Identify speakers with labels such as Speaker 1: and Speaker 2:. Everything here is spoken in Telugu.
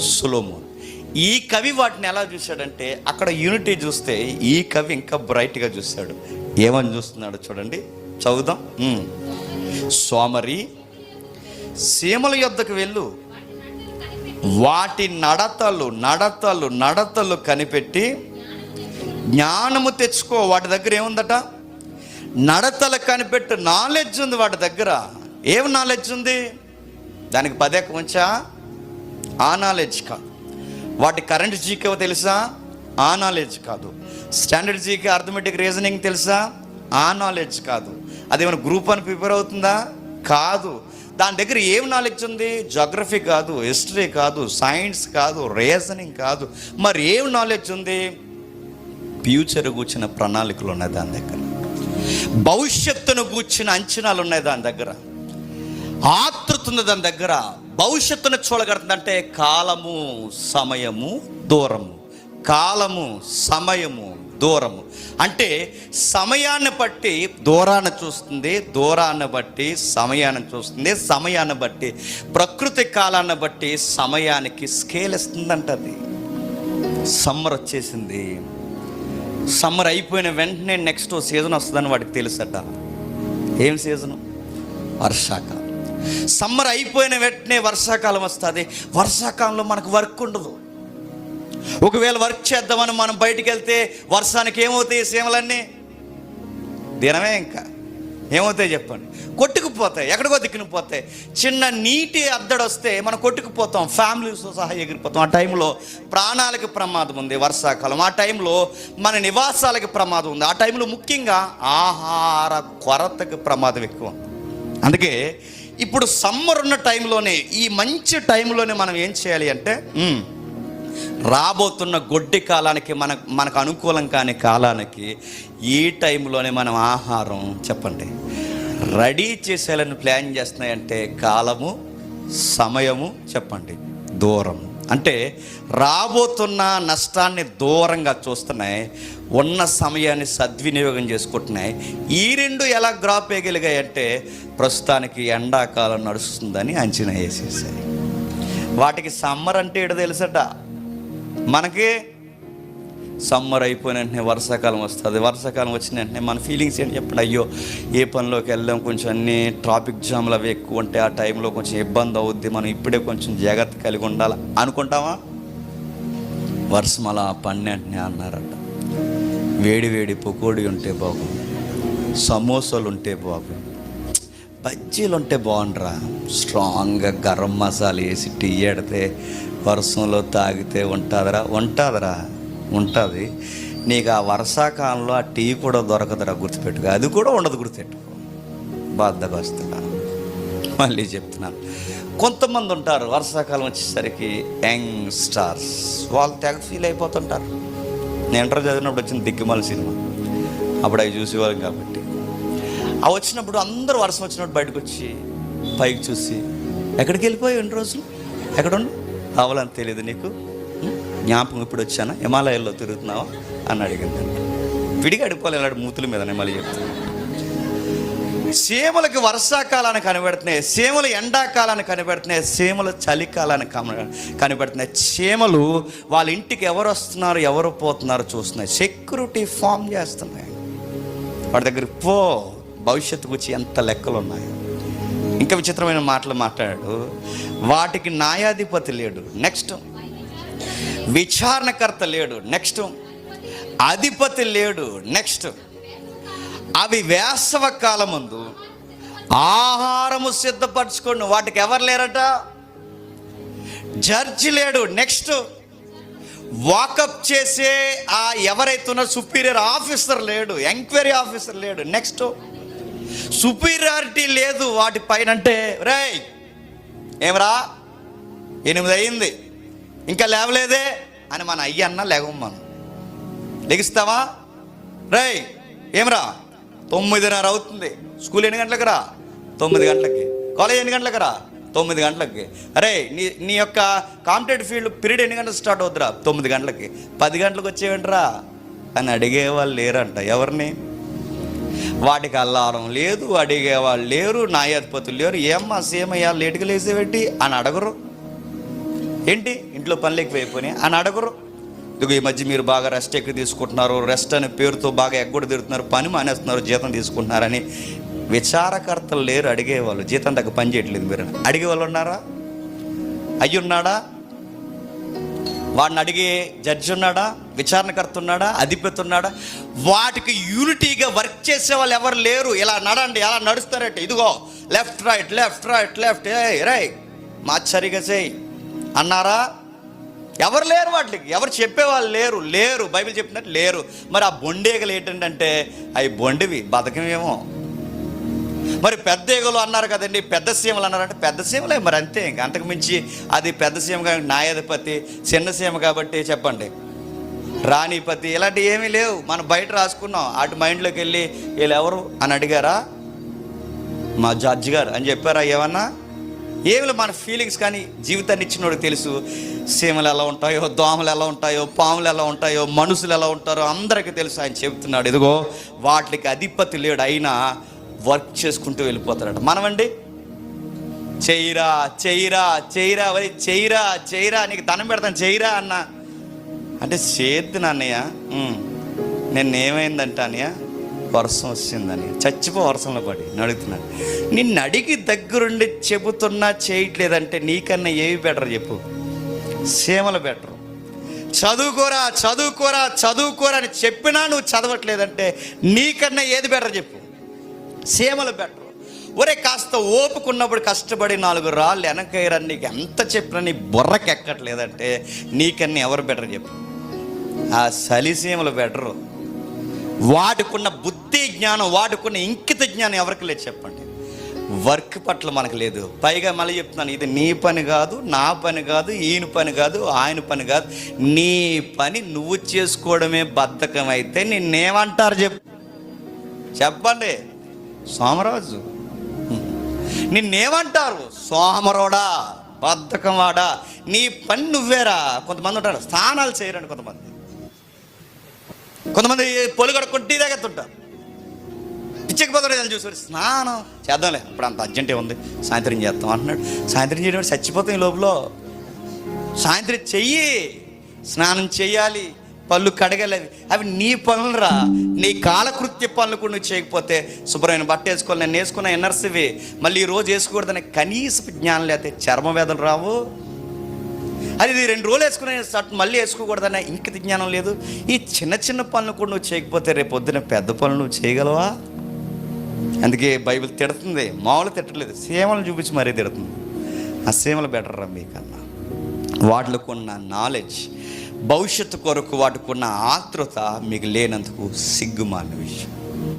Speaker 1: సులోమోన్. ఈ కవి వాటిని ఎలా చూశాడంటే అక్కడ యూనిటీ చూస్తే ఈ కవి ఇంకా బ్రైట్గా చూశాడు. ఏమని చూస్తున్నాడు చూడండి. చదువుదాం. సోమరి సీమల యొద్దకు వెళ్ళు. వాటి నడతలు నడతలు నడతలు కనిపెట్టి జ్ఞానము తెచ్చుకో. వాటి దగ్గర ఏముందట? నడతలు కనిపెట్టు నాలెడ్జ్ ఉంది వాటి దగ్గర. ఏం నాలెడ్జ్ ఉంది? దానికి పదేక ఉంచా? ఆ నాలెడ్జ్ కాదు. వాటి కరెంట్ జీకే తెలుసా? ఆ నాలెడ్జ్ కాదు. స్టాండర్డ్ జీకే అర్థమెటిక్ రీజనింగ్ తెలుసా? ఆ నాలెడ్జ్ కాదు. అదేమైనా గ్రూప్ అని ప్రిపేర్ అవుతుందా? కాదు. దాని దగ్గర ఏం నాలెడ్జ్ ఉంది? జోగ్రఫీ కాదు హిస్టరీ కాదు సైన్స్ కాదు రీజనింగ్ కాదు. మరి ఏం నాలెడ్జ్ ఉంది? ఫ్యూచర్ కూర్చిన ప్రణాళికలు ఉన్నాయి దాని దగ్గర. భవిష్యత్తును కూర్చిన అంచనాలు ఉన్నాయి దాని దగ్గర. ఆతృత ఉంది దాని దగ్గర. భవిష్యత్తును చూడగడుతుందంటే కాలము సమయము దూరము. కాలము సమయము దూరము. అంటే సమయాన్ని బట్టి దూరాన్ని చూస్తుంది దూరాన్ని బట్టి సమయాన్ని చూస్తుంది సమయాన్ని బట్టి ప్రకృతి కాలాన్ని బట్టి సమయానికి స్కేల్ ఇస్తుందంట అది సమ్మర్ వచ్చేసింది. సమ్మర్ అయిపోయిన వెంటనే నెక్స్ట్ సీజన్ వస్తుందని వాడికి తెలుసట. ఏం సీజను? వర్షాకాలం. సమ్మర్ అయిపోయిన వెంటనే వర్షాకాలం వస్తుంది. వర్షాకాలంలో మనకు వర్క్ ఉండదు. ఒకవేళ వర్క్ చేద్దామని మనం బయటికి వెళ్తే వర్షానికి ఏమవుతాయి సీమలన్నీ? దినమే ఇంకా. ఏమవుతాయి చెప్పండి. కొట్టుకుపోతాయి. ఎక్కడికో దిక్కునిపోతాయి. చిన్న నీటి అద్దడు వస్తే మనం కొట్టుకుపోతాం. ఫ్యామిలీస్తో సహా ఎగిరిపోతాం. ఆ టైంలో ప్రాణాలకు ప్రమాదం ఉంది వర్షాకాలం. ఆ టైంలో మన నివాసాలకి ప్రమాదం ఉంది. ఆ టైంలో ముఖ్యంగా ఆహార కొరతకు ప్రమాదం ఎక్కువ. అందుకే ఇప్పుడు సమ్మర్ ఉన్న టైంలోనే ఈ మంచి టైంలోనే మనం ఏం చేయాలి అంటే రాబోతున్న గొడ్డి కాలానికి మన మనకు అనుకూలం కాని కాలానికి ఈ టైంలోనే మనం ఆహారం చెప్పండి. రెడీ చేసేయాలని ప్లాన్ చేస్తున్నాయంటే కాలము సమయము చెప్పండి. దూరము అంటే రాబోతున్న నష్టాన్ని దూరంగా చూస్తున్నాయి ఉన్న సమయాన్ని సద్వినియోగం చేసుకుంటున్నాయి. ఈ రెండు ఎలా గ్రాప్ అంటే ప్రస్తుతానికి ఎండాకాలం నడుస్తుందని అంచనా వేసేసాయి. వాటికి సమ్మర్ అంటే ఏడు తెలుసట? మనకి సమ్మర్ అయిపోయిన వెంటనే వర్షాకాలం వస్తుంది. వర్షాకాలం వచ్చిన వెంటనే మన ఫీలింగ్స్ ఏంటి చెప్పండి? అయ్యో ఏ పనిలోకి వెళ్ళాం? కొంచెం అన్ని ట్రాఫిక్ జామ్లు అవి ఎక్కువ ఉంటే ఆ టైంలో కొంచెం ఇబ్బంది అవుద్ది. మనం ఇప్పుడే కొంచెం జాగ్రత్త కలిగి ఉండాలి? అనుకుంటామా వర్షం అలా పడిన వెంటనే అన్నారట. వేడి వేడి పకోడీ ఉంటే బాగుంది సమోసాలు ఉంటే బాగుంది బజ్జీలు ఉంటే బాగుండరా. స్ట్రాంగ్గా గరం మసాలా వేసి టీ ఎడితే వర్షంలో తాగితే ఉంటుందిరా. ఉంటుందిరా. ఉంటుంది. నీకు ఆ వర్షాకాలంలో ఆ టీ కూడా దొరకదురా గుర్తుపెట్టుకో. అది కూడా ఉండదు గుర్తుపెట్టుకో. బాధగా మళ్ళీ చెప్తున్నాను. కొంతమంది ఉంటారు వర్షాకాలం వచ్చేసరికి యంగ్ స్టార్స్. వాళ్ళు తెగ ఫీల్ అయిపోతుంటారు. నేను ఇంటర్ చదివినప్పుడు వచ్చిన దిక్కుమాల సినిమా. అప్పుడు అవి చూసేవాళ్ళం కాబట్టి. అవి వచ్చినప్పుడు అందరూ వర్షం వచ్చినప్పుడు బయటకు వచ్చి పైకి చూసి ఎక్కడికి వెళ్ళిపోయి ఎన్ని రోజులు? ఎక్కడ ఉండు అవలని తెలియదు నీకు జ్ఞాపకం ఇప్పుడు వచ్చానా? హిమాలయాల్లో తిరుగుతున్నావా? అని అడిగింది. విడిగా అడిపోలే ఇలాంటి మూతుల మీదనే మళ్ళీ చెప్తాను. సీమలకి వర్షాకాలాన్ని కనబెడుతున్నాయి సీమలు ఎండాకాలాన్ని కనబెడుతున్నాయి సీమలు చలికాలాన్ని కనబెడుతున్నాయి చీమలు వాళ్ళ ఇంటికి ఎవరు వస్తున్నారు ఎవరు పోతున్నారు చూస్తున్నాయి. సెక్యూరిటీ ఫామ్ చేస్తున్నాయి. వాడి దగ్గర పో భవిష్యత్తు గురించి ఎంత లెక్కలు ఉన్నాయి ఇంకా విచిత్రమైన మాటలు మాట్లాడాడు. వాటికి న్యాయాధిపతి లేడు. నెక్స్ట్ విచారణకర్త లేడు నెక్స్ట్ అధిపతి లేడు నెక్స్ట్ అవి వేసవ కాలమందు ఆహారము సిద్ధపరచుకోండి వాటికి ఎవరు లేరట? జడ్జి లేడు నెక్స్ట్ వాకప్ చేసే ఆ ఎవరైతే ఉన్న సుపీరియర్ ఆఫీసర్ లేడు ఎంక్వైరీ ఆఫీసర్ లేడు నెక్స్ట్ సుపీరియారిటీ లేదు వాటి పైన అంటే రే ఏమరా? ఎనిమిది అయింది ఇంకా లేవలేదే అని మన అయ్యన్న లేవమ్మా లెగిస్తావా? రేయ్ ఏమరా? తొమ్మిదిన్నర అవుతుంది. స్కూల్ ఎన్ని గంటలకు రా? తొమ్మిది గంటలకి. కాలేజ్ ఎన్ని గంటలకు రా? తొమ్మిది గంటలకి. అరే నీ నీ యొక్క కాంపిటేటివ్ ఫీల్డ్ పీరియడ్ ఎన్ని గంటలకు స్టార్ట్ అవుతురా తొమ్మిది గంటలకి. పది గంటలకు వచ్చేవంటరా? అని అడిగేవాళ్ళు లేరంట. ఎవరిని? వాటికి అల్లారం లేదు అడిగేవాళ్ళు లేరు న్యాయాధిపతులు లేరు. ఏమ్మా సేమయ్యా లేటుగా లేసేవేంటి అని అడగరు. ఏంటి? ఇంట్లో పనులు ఎక్కువైపోయినాయి అని అడగరు. ఇదిగో ఈ మధ్య మీరు బాగా రెస్ట్ ఎక్కువ తీసుకుంటున్నారు. రెస్ట్ అనే పేరుతో బాగా ఎగ్గొడ తిరుగుతున్నారు. పని మానేస్తున్నారు. జీతం తీసుకుంటున్నారని విచారకర్తలు లేరు. అడిగేవాళ్ళు. జీతం దగ్గర పని చేయట్లేదు మీరు. అడిగే వాళ్ళు ఉన్నారా? అయ్యి ఉన్నాడా? వాడిని అడిగే జడ్జి ఉన్నాడా? విచారణకర్త ఉన్నాడా? అధిపతి ఉన్నాడా? వాటికి యూనిటీగా వర్క్ చేసే వాళ్ళు ఎవరు లేరు. ఇలా నడండి ఎలా నడుస్తారంటే? ఇదిగో left right left right left ఏ రై మాచరిగా చేయి అన్నారా? ఎవరు లేరు వాటికి? ఎవరు చెప్పేవాళ్ళు లేరు. లేరు. బైబిల్ చెప్పినట్టు లేరు. మరి ఆ బొండేగలు ఏంటంటే అవి బొండివి బతకమేమో. మరి పెద్ద ఈగలు అన్నారు కదండి పెద్ద సీమలు అన్నారంటే పెద్ద సీమలే మరి అంతే ఇంక. అంతకు మించి అది పెద్ద సీమ కాబట్టి న్యాయాధిపతి చిన్న సీమ కాబట్టి చెప్పండి. రాణిపతి ఇలాంటివి ఏమీ లేవు. మనం బయట రాసుకున్నాం. అటు మైండ్లోకి వెళ్ళి వీళ్ళు ఎవరు అని అడిగారా? మా జడ్జి గారు అని చెప్పారా ఏమన్నా? ఏమి మన ఫీలింగ్స్ కానీ జీవితాన్ని ఇచ్చినోడు తెలుసు? సీమలు ఎలా ఉంటాయో దోమలు ఎలా ఉంటాయో పాములు ఎలా ఉంటాయో మనుషులు ఎలా ఉంటారో అందరికీ తెలుసు ఆయన చెబుతున్నాడు. ఇదిగో వాటికి అధిపతి లేడు అయినా వర్క్ చేసుకుంటూ వెళ్ళిపోతాడట. మనమండి? చెయ్యిరా చెయ్యిరా చెయ్యిరా వరి చెయ్యిరా చెయ్యిరా నీకు దండం పెడతాను చెయ్యిరా అన్న. అంటే చేద్దు నాన్నయ్య. ఉమ్. నిన్న అన్నయ్య? వర్షం వచ్చిందని. చచ్చిపో వర్షంలో పడి నడుగుతున్నాను నిన్ను అడిగి దగ్గరుండి చెబుతున్నా చేయట్లేదంటే నీకన్నా ఏవి బెటర్ చెప్పు? సేమలు బెటర్. చదువుకోరా చదువుకోరా చదువుకోరా అని చెప్పినా నువ్వు చదవట్లేదంటే నీకన్నా ఏది బెటర్ చెప్పు? సీమలు బెటర్. ఒరే కాస్త ఓపుకున్నప్పుడు కష్టపడి నాలుగు రాళ్ళు వెనకయ్యరా నీకు ఎంత చెప్పినా నీ బుర్రకి ఎక్కట్లేదంటే నీకన్నా ఎవరు బెటర్ చెప్పు? ఆ సలిసీమలు బెటరు. వాటికున్న బుద్ధి జ్ఞానం వాడుకున్న ఇంకిత జ్ఞానం ఎవరికి లేదు చెప్పండి. వర్క్ పట్ల మనకు లేదు. పైగా మళ్ళీ చెప్తున్నాను ఇది నీ పని కాదు నా పని కాదు ఈయన పని కాదు ఆయన పని కాదు. నీ పని నువ్వు చేసుకోవడమే బద్ధకం అయితే నిన్నేమంటారు చెప్పు. చెప్పండి. సోమరాజు. నిన్నేమంటారు? సోమరోడా బద్ధకమాడా నీ పని నువ్వేరా? కొంతమంది ఉంటారు స్నానాలు చేయరండి కొంతమంది. కొంతమంది పొలి కడుక్కొని తాగెత్తుంటారు పిచ్చకపోతాడు వెళ్ళి చూసారు స్నానం చేద్దాంలే ఇప్పుడు అంత అర్జెంటే ఉంది. సాయంత్రం చేద్దాం అంటున్నాడు. సాయంత్రం చేయడం చచ్చిపోతాం ఈ లోపల. సాయంత్రం చెయ్యి స్నానం చేయాలి పళ్ళు కడగలేవి. అవి నీ పనులురా. నీ కాలకృత్య పనులు కూడా నువ్వు చేయకపోతే శుభ్రమైన బట్ట వేసుకోవాలి. నేను వేసుకున్న ఎనర్సీవి మళ్ళీ ఈ రోజు వేసుకోకూడదని కనీస జ్ఞానం లేకపోతే చర్మ వ్యాధులు రావు. అది ఇది రెండు రోజులు వేసుకునే షర్ట్ మళ్ళీ వేసుకోకూడదనే ఇంక జ్ఞానం లేదు. ఈ చిన్న చిన్న పనులు కూడా నువ్వు చేయకపోతే రేపు పొద్దున పెద్ద పనులు నువ్వు చేయగలవా? అందుకే బైబిల్ తిడుతుంది. మామూలు తిట్టలేదు సీమలు చూపించి మరీ తిడుతుంది. ఆ సీమలు బెటర్ రా మీకన్నా. వాటికి ఉన్న నాలెడ్జ్ భవిష్యత్తు కొరకు వాటికి ఉన్న ఆతృత మీకు లేనందుకు సిగ్గుమాలిన విషయం.